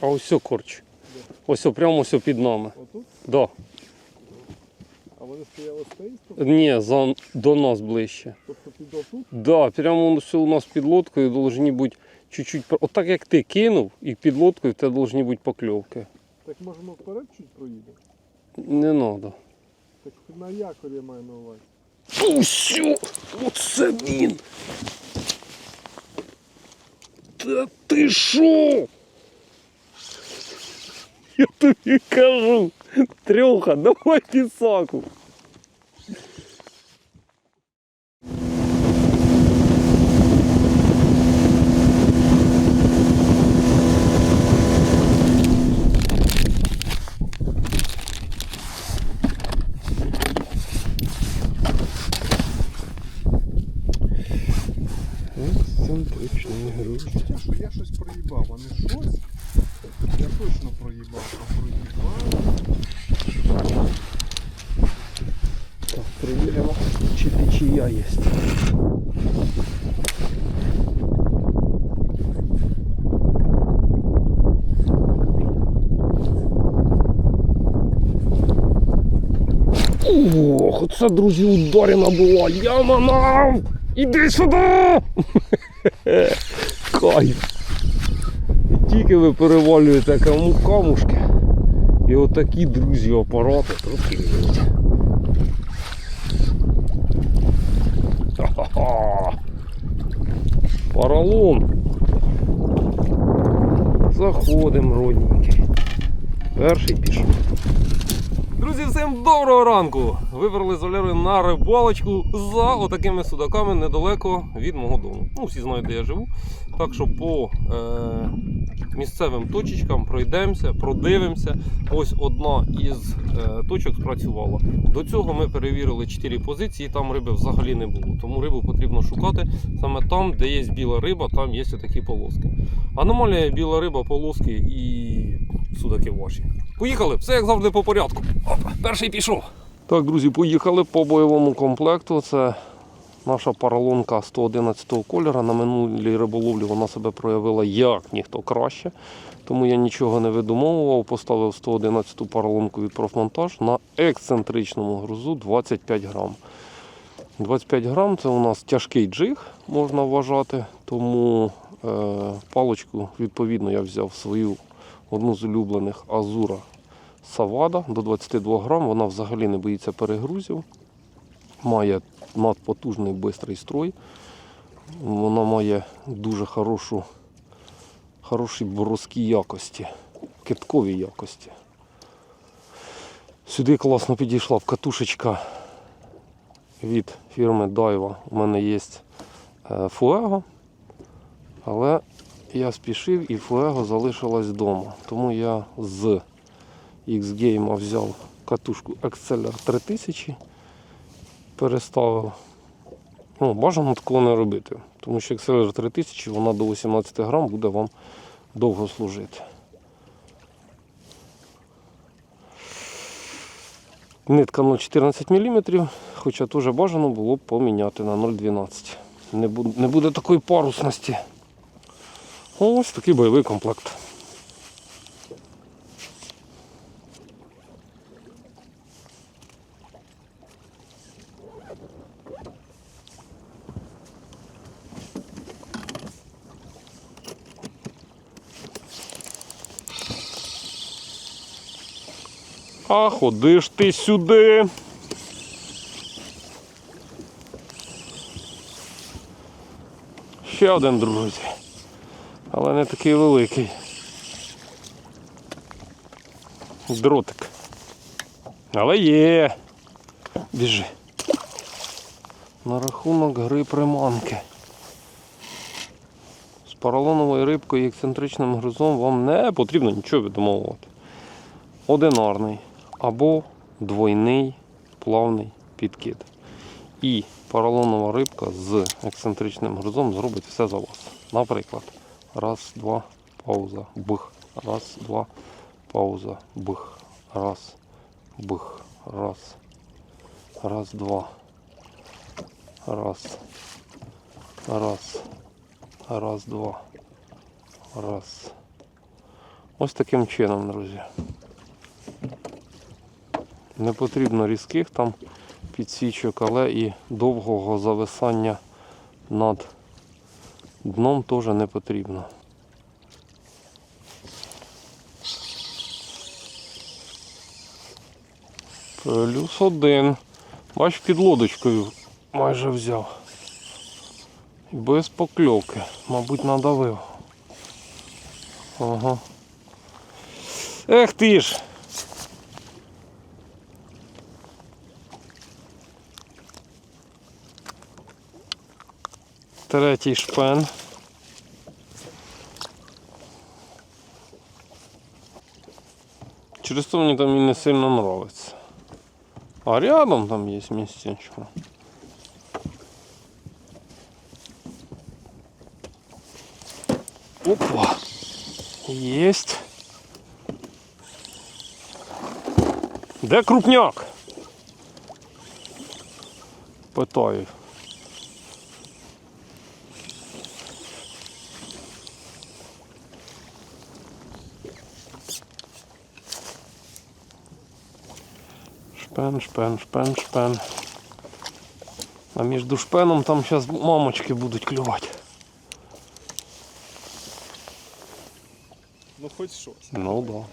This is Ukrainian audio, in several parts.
А ось корч. Ось прямо ось під нами. Отут? Да. А вони стояли з тієї сторони? Ні, за, до нас ближче. Тобто під отут? Да, прямо все у нас під лодкою должні бути чуть-чуть. Отак як ти кинув, і під лодкою в тебе должні бути покльовки. Так може ми вперед чуть проїдемо? Не треба. Так на якорі я маю на увазі. Усю! Оце він! Та ти що? Я тобі кажу, трьоха, давай пісаку. Ексцентричний груз. Відчуття, що я щось проїбав, а не щось. Я точно проїбав, а проїбав. Так, перевіримо, чи течія є. Ох, це, друзі, ударена була. Я манав! Іди сюди! Кайф! І тільки ви перевалюєте кому камушки. І отакі, друзі, апарати трохи є. Ха-ха-ха. Поролон. Заходимо, родненький. Перший пішов. Друзі, всім доброго ранку! Вибрали з Валерою на рибалочку за отакими судаками недалеко від мого дому. Ну, всі знають, де я живу. Так що по е, місцевим точечкам пройдемося, продивимося. Ось одна із е, точок спрацювала. До цього ми перевірили 4 позиції, там риби взагалі не було. Тому рибу потрібно шукати саме там, де є біла риба, там є такі полоски. Аномалія біла риба, полоски і судаки ваші. Поїхали, все як завжди по порядку. Опа, перший пішов. Так, друзі, поїхали по бойовому комплекту. Це наша паралонка 111 кольора. На минулій риболовлі вона себе проявила як ніхто краще. Тому я нічого не видумовував. Поставив 111 паралонку від профмонтаж на ексцентричному грузу 25 грам. 25 грам це у нас тяжкий джиг, можна вважати. Тому е, паличку, відповідно, я взяв свою одну з улюблених Азура Савада до 22 грам. Вона взагалі не боїться перегрузів. Має надпотужний бистрий строй. Вона має дуже хорошу, хороші борозкі якості, киткові якості. Сюди класно підійшла катушечка від фірми Daiwa. У мене є Fuego, але я спішив і Fuego залишилась вдома. Тому я з X-Game взяв катушку Exceller 3000, переставив. Ну, бажано такого не робити, тому що Exceller 3000 вона до 18 грам буде вам довго служити. Нитка 0,14 мм, хоча теж бажано було б поміняти на 0,12. Не буде такої парусності. Ось такий бойовий комплект. А ходи ж ти сюди. Ще один, друзі. Але не такий великий. Дротик. Але є. Біжи. На рахунок гри приманки. З поролоновою рибкою і ексцентричним грузом вам не потрібно нічого відмовувати. Одинарний або двойний плавний підкид. І поролонова рибка з ексцентричним грузом зробить все за вас. Наприклад, раз, два, пауза, бих, раз, два, пауза, бих, раз, бих, раз, раз, два, раз, раз, раз, два, раз, Ось таким чином, друзі. Не потрібно різких там підсічок, але і довгого зависання над дном теж не потрібно. Плюс один. Бач, під лодочкою майже взяв. Без покльовки. Мабуть, надавив. Ага. Ех ти ж! Третій шпен. Через то мені там і не сильно нравиться. А рядом там є місцечко. Опа! Есть. Де крупняк? Питаю. Шпен, шпен, шпен, шпен. А між шпеном там зараз мамочки будуть клювати. Ну хоч щось. Ну да.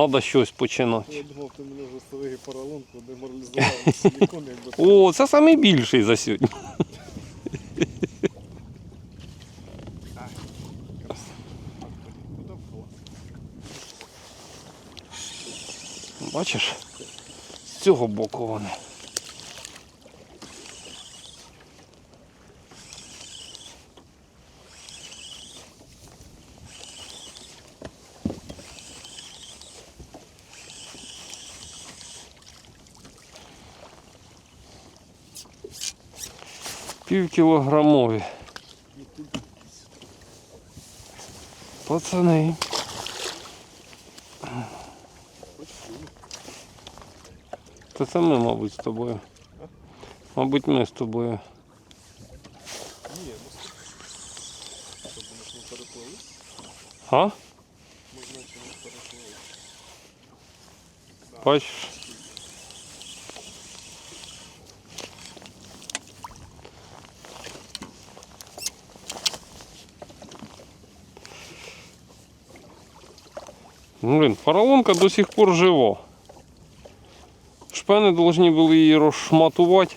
Надо щось починати. Я думав, ти мене вже старий поролонку деморалізував силікон, якби О, це найбільший за сьогодні. Бачиш? Цього боку вони. Півкілограмові. Пацани. Та це ми, мабуть, з тобою. Мабуть, ми з тобою. Ні, ми? А? Ми Блин, поролонка до сих пор жива. Шпени повинні були її розшматувати.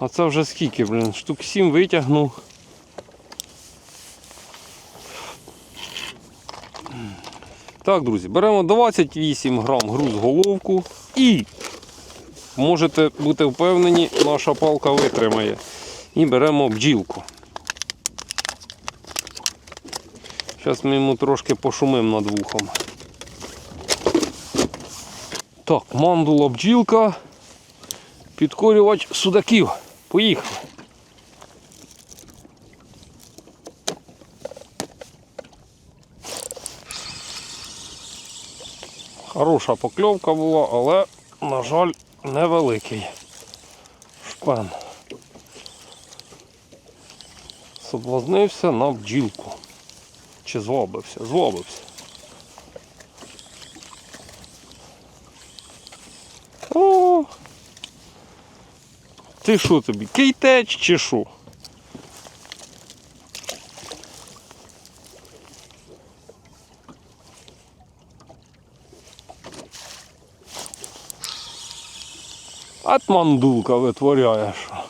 А це вже скільки, блін, штук 7 витягнув. Так, друзі, беремо 28 грам груз головку і можете бути впевнені, наша палка витримає. І беремо бджілку. Зараз ми йому трошки пошумимо над вухом. Так, мандула бджілка, підкорювач судаків. Поїхали. Хороша покльовка була, але, на жаль, невеликий шпен. Соблазнився на бджілку. Чи злобився? Злобився. Ти що тобі? Кейтеч чи що? От мандулка витворяє що.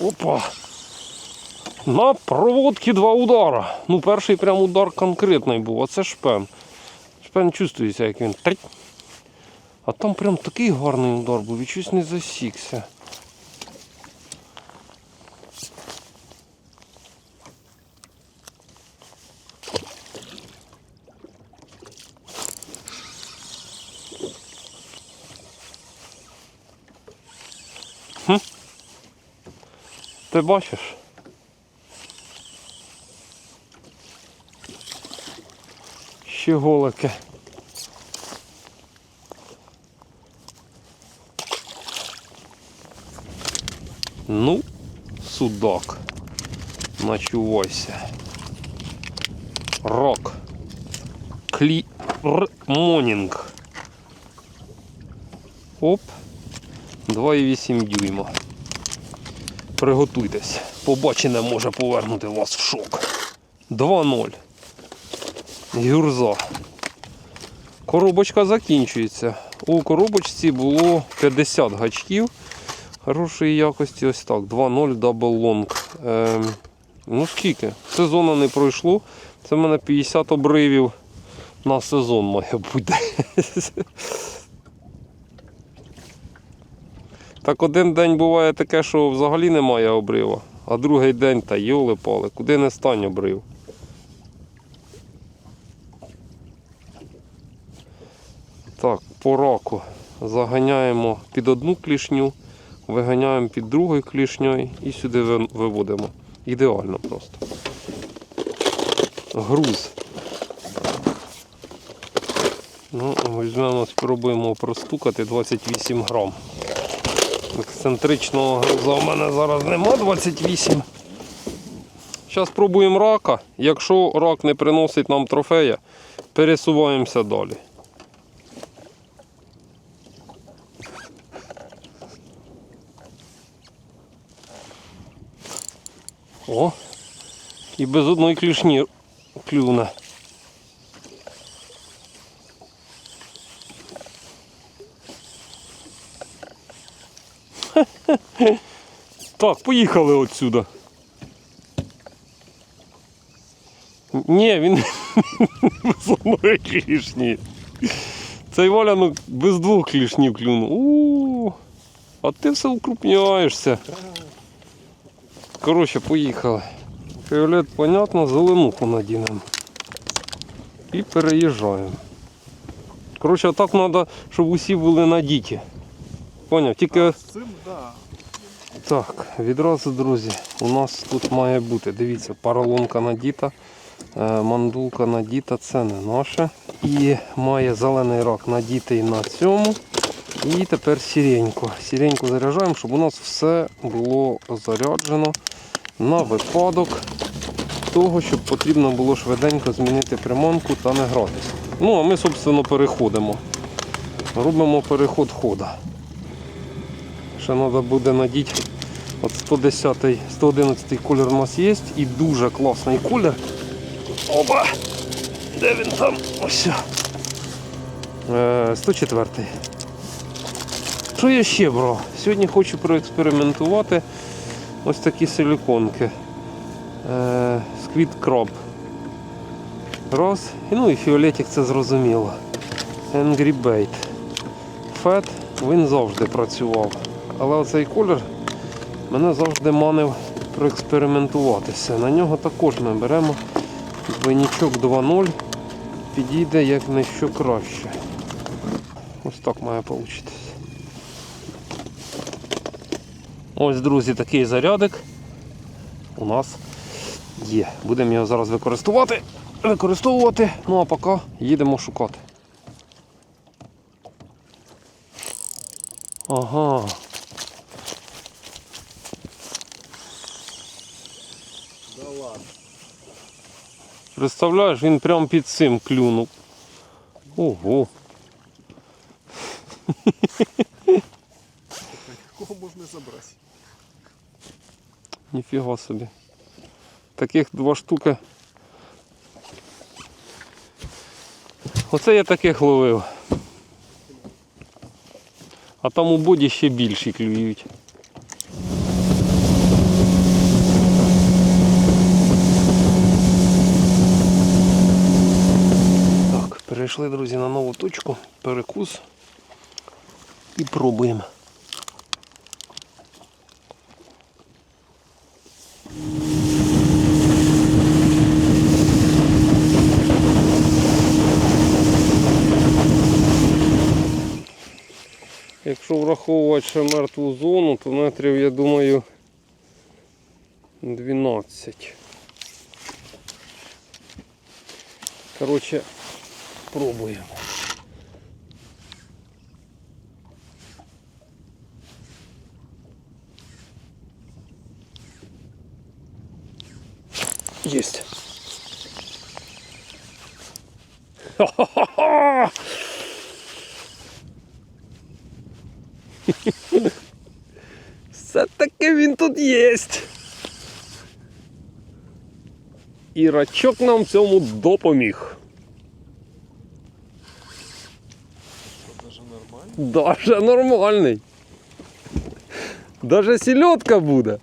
Опа. На проводці два удара. Ну, перший прям удар конкретний був, а це шпен. Шпен чувствується, як він. А там прям такий гарний удар був, і щось не засікся. Ти бачиш? Ще голике. Ну, судак. Начувайся. Рок. Клі... Р... Монінг. Оп. 2,8 дюйма. Приготуйтесь. Побачене може повернути вас в шок. 2-0. Гюрза. Коробочка закінчується. У коробочці було 50 гачків. Хорошої якості ось так. 2-0 дабл лонг. Ем, ну скільки? Сезону не пройшло. Це в мене 50 обривів на сезон має бути. Так один день буває таке, що взагалі немає обрива, а другий день та йоли пали, куди не стань обрив. Так, по раку заганяємо під одну клішню, виганяємо під другою клішньою і сюди виводимо. Ідеально просто. Груз. Ну, візьмемо, спробуємо простукати 28 грам. Ексцентричного груза у мене зараз нема 28. Зараз пробуємо рака. Якщо рак не приносить нам трофея, пересуваємося далі. О! І без одної клішні клюне. Так, поїхали отсюда. Ні, він без одної клішні. Цей Валя ну, без двох клішнів клюнув. У, а ти все укрупняєшся. Коротше, поїхали. Фіолет, понятно, зеленуху надінемо. І переїжджаємо. Коротше, так треба, щоб усі були надіті. Поняв? Тільки. Так, відразу, друзі, у нас тут має бути, дивіться, паралонка надіта, е, мандулка надіта, це не наше. І має зелений рак надітий на цьому. І тепер сіреньку. Сіреньку заряджаємо, щоб у нас все було заряджено на випадок того, щоб потрібно було швиденько змінити приманку та не гратися. Ну, а ми, собственно, переходимо. Робимо переход хода. Ще треба буде надіти от 110 111 колір у нас є і дуже класний колір. Опа! Де він там? Ось. Е, 104. Що я ще брав? Сьогодні хочу проекспериментувати ось такі силіконки. Е, Squid Crab. Раз. Ну і фіолетик це зрозуміло. Angry Bait. Фет він завжди працював. Але оцей колір мене завжди манив проекспериментуватися. На нього також ми беремо двойничок 2.0. Підійде як не що краще. Ось так має вийти. Ось, друзі, такий зарядик у нас є. Будемо його зараз використовувати. Використовувати. Ну а поки їдемо шукати. Ага. Представляєш, він прямо під цим клюнув. Ого. Кого можна забрати? Ніфіга собі. Таких два штуки. Оце я таких ловив. А там у боді ще більші клюють. Перейшли, друзі, на нову точку, перекус і пробуємо. Якщо враховувати ще мертву зону, то метрів, я думаю, 12. Коротше, пробуємо. Есть. Ха-ха-ха! Все-таки він тут єсть. І рачок нам в цьому допоміг. Даже нормальний. Даже сільотка буде.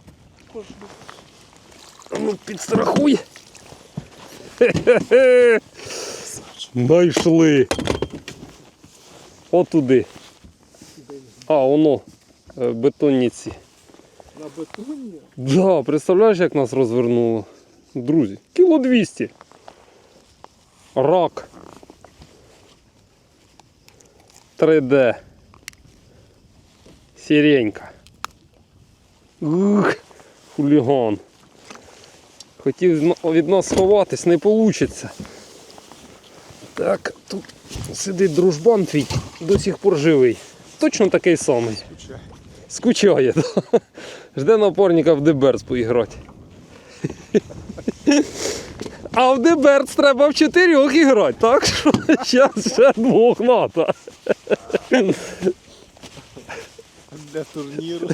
Ну, підстрахуй. Знайшли. Отуди. А, воно. е, Бетонниці. На бетоні? Да, представляєш, як нас розвернуло? Друзі, кіло 200. Рак. 3D. Сіренька. Ух, хуліган. Хотів від нас сховатись, не вийде. Так, тут сидить дружбан твій, до сих пор живий. Точно такий самий. Скучай. Скучає, да? Жде напарника в Деберц поіграти. А в Деберц треба в чотирьох іграти, так що зараз ще двох надо. Для турніру.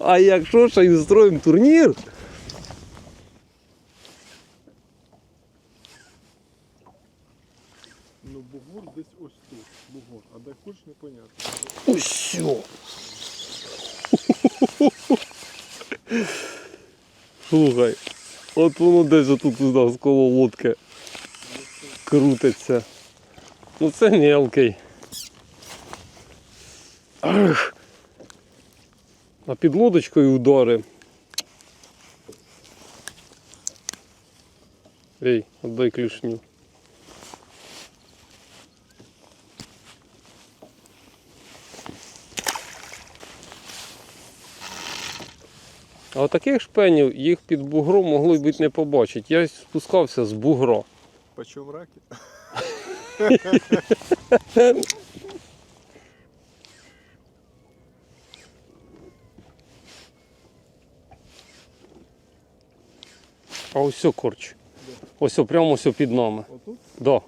А якщо ще й устроїмо турнір, Ну, бугор десь ось тут. Бугор. А де хоч непонятно. усьо. Слухай, от воно десь отут у нас коло лодки крутиться. Ну це мелкий. Ах. А під лодочкою удари. Ей, отдай клішню. А отаких шпенів їх під бугром могли б не побачити. Я спускався з бугра. Почем раки? А ось корч. Ось прямо ось під нами. Отут? Да.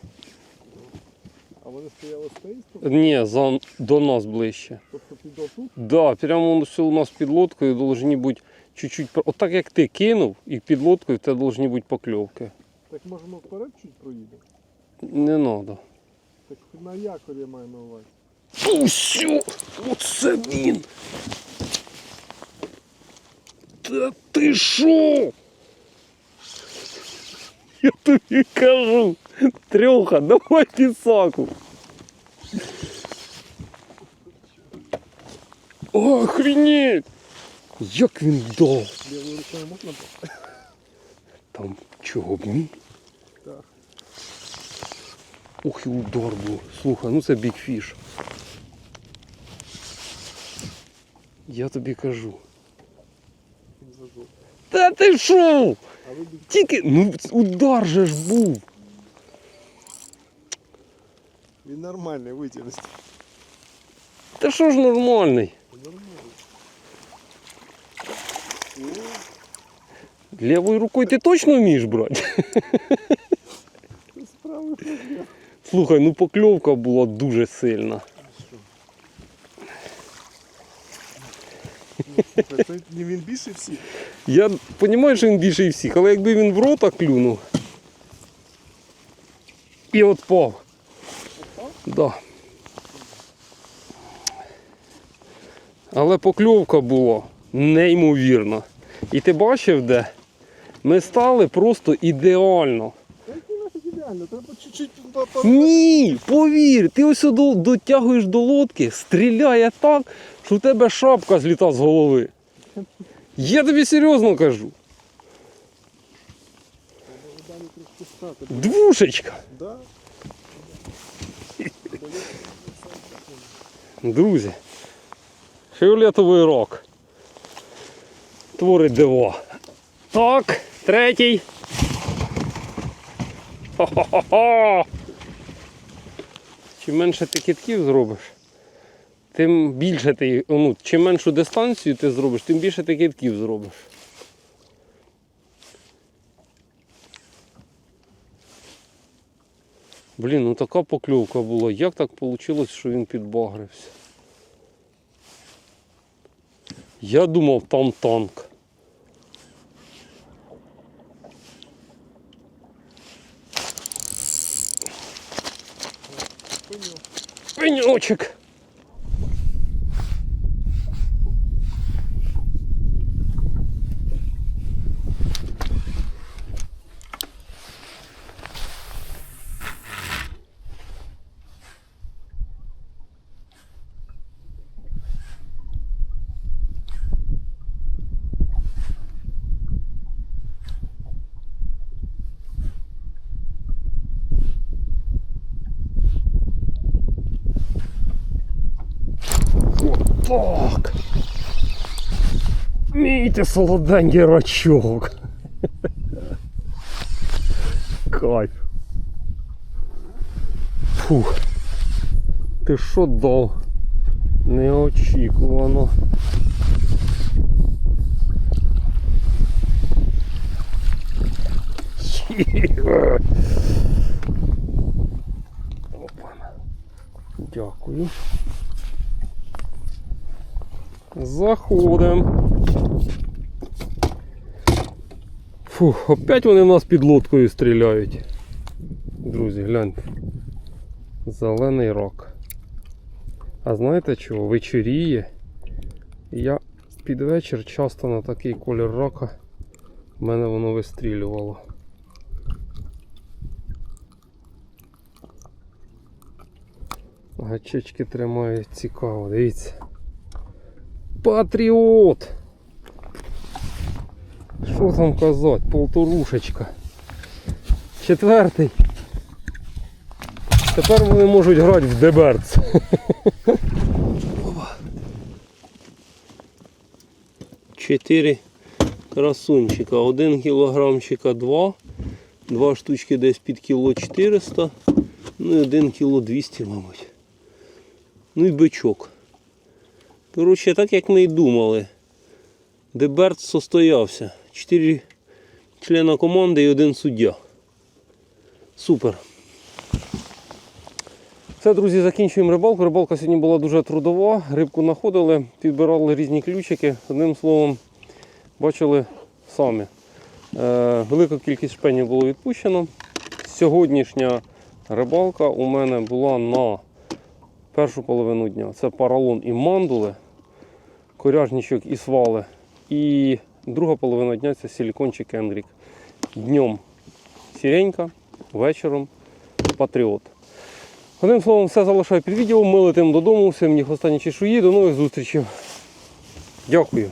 А вони стояли з тієї сторони? Ні, за, до нас ближче. Тобто під отут? Да, прямо ось у нас під лодкою повинні бути чуть-чуть. Отак як ти кинув, і під лодкою в тебе повинні бути покльовки. Так можемо вперед чуть проїдемо? Не треба. Так на якорі я маю на увазі. Усю! Оце він! Та ти що? Я тобі кажу, трьоха, давай пісаку. Охренеть! Як він дав? Лівою рукою можна? Там чого б ні? Так. Ух, і удар був. Слухай, ну це бікфіш. Я тобі кажу. Він зажов. Та ти що? А ви бі- Тільки, ну удар же ж був. Він нормальний, витягнеться. Та що ж нормальний? Нормальний. Лівою рукою ти точно вмієш брати? Це справи проблем. Слухай, ну покльовка була дуже сильна. Слухай, Це не він більше всіх. Я розумію, що він більший всіх, але якби він в рота клюнув. І отпав. Да. Але покльовка була неймовірна. І ти бачив, де? Ми стали просто ідеально. Ні, повір, ти ось до, дотягуєш до лодки, стріляє так, що в тебе шапка зліта з голови. Я тобі серйозно кажу. Двушечка. Друзі, фіолетовий рок. Творить дива. Так, третій. Хо-хо-хо-хо! Чим менше ти китків зробиш, тим більше ти, ну, чим меншу дистанцію ти зробиш, тим більше ти китків зробиш. Блін, ну така покльовка була. Як так вийшло, що він підбагрився? Я думав, там танк. Пеньочек. Так. Мій ти солоденький рачок. Кайф. Фух. Ти що дав? Неочікувано. Дякую. Заходимо. Фух, опять вони в нас під лодкою стріляють. Друзі, гляньте. Зелений рак. А знаєте чого? Вечоріє. Я під вечір часто на такий колір рака в мене воно вистрілювало. Гачечки тримають цікаво, дивіться. Патріот! Що там казати? Полторушечка. Четвертий. Тепер вони можуть грати в Деберц. Чотири красунчика. Один кілограмчика два. Два штучки десь під кіло 400. Ну і один кіло 200, мабуть. Ну і бичок. Коротше, так як ми і думали. Деберт состоявся. Чотири члена команди і один суддя. Супер. Все, друзі, закінчуємо рибалку. Рибалка сьогодні була дуже трудова. Рибку знаходили, підбирали різні ключики. Одним словом, бачили самі. Е, велика кількість шпенів було відпущено. Сьогоднішня рибалка у мене була на першу половину дня. Це паралон і мандули, коряжничок і свали. І друга половина дня це силікончик Енрік. Днем сіренька, вечором патріот. Одним словом, все залишаю під відео. Ми летимо додому. Всім мені останні чешуї. До нових зустрічей. Дякую.